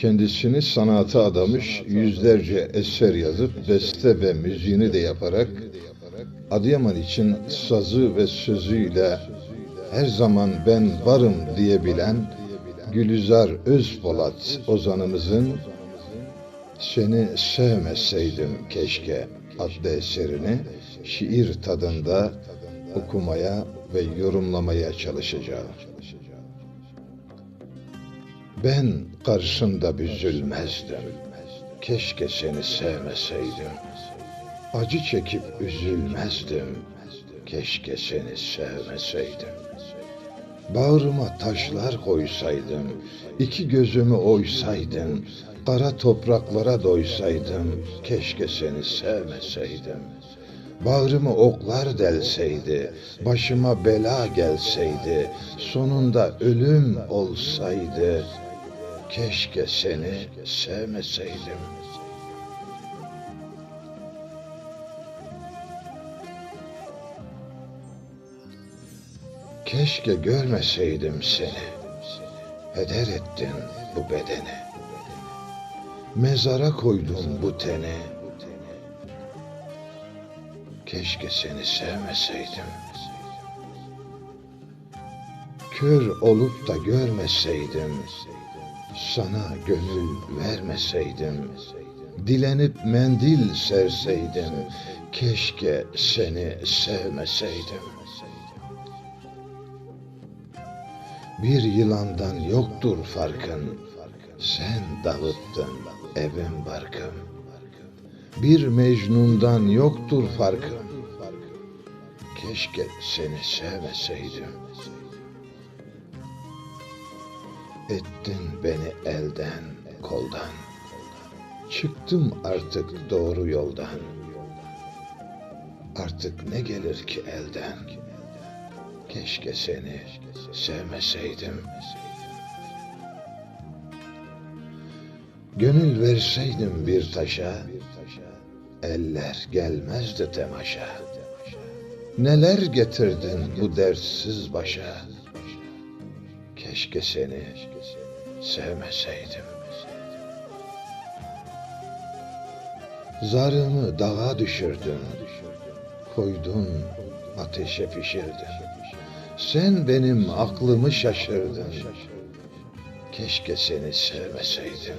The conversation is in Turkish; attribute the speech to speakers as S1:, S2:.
S1: Kendisini sanata adamış, yüzlerce eser yazıp beste ve müziğini de yaparak Adıyaman için sazı ve sözüyle her zaman ben varım diyebilen Gülizar Özpolat ozanımızın Seni sevmeseydim keşke adlı eserini şiir tadında okumaya ve yorumlamaya çalışacağım. Ben karşında büzülmezdim. Keşke seni sevmeseydim. Acı çekip üzülmezdim. Keşke seni sevmeseydim. Bağrıma taşlar koysaydım, iki gözümü oysaydın, kara topraklara doysaydım, keşke seni sevmeseydim. Bağrımı oklar delseydi, başıma bela gelseydi, sonunda ölüm olsaydı, keşke seni sevmeseydim. Keşke görmeseydim seni. Heder ettin bu bedeni. Mezara koydum bu teni. Keşke seni sevmeseydim. Kör olup da görmeseydim. Sana gönül vermeseydim. Dilenip mendil serseydim. Keşke seni sevmeseydim. Bir yılandan yoktur farkın. Sen davuttun evim barkım. Bir Mecnun'dan yoktur farkım. Keşke seni sevmeseydim. Ettin beni elden, koldan. Çıktım artık doğru yoldan. Artık ne gelir ki elden? Keşke seni sevmeseydim. Gönül verseydim bir taşa, eller gelmezdi temaşa. Neler getirdin bu dertsiz başa? Keşke seni sevmeseydim. Zarımı dağa düşürdün, koydun ateşe pişirdin. Sen benim aklımı şaşırdın. Keşke seni sevmeseydim.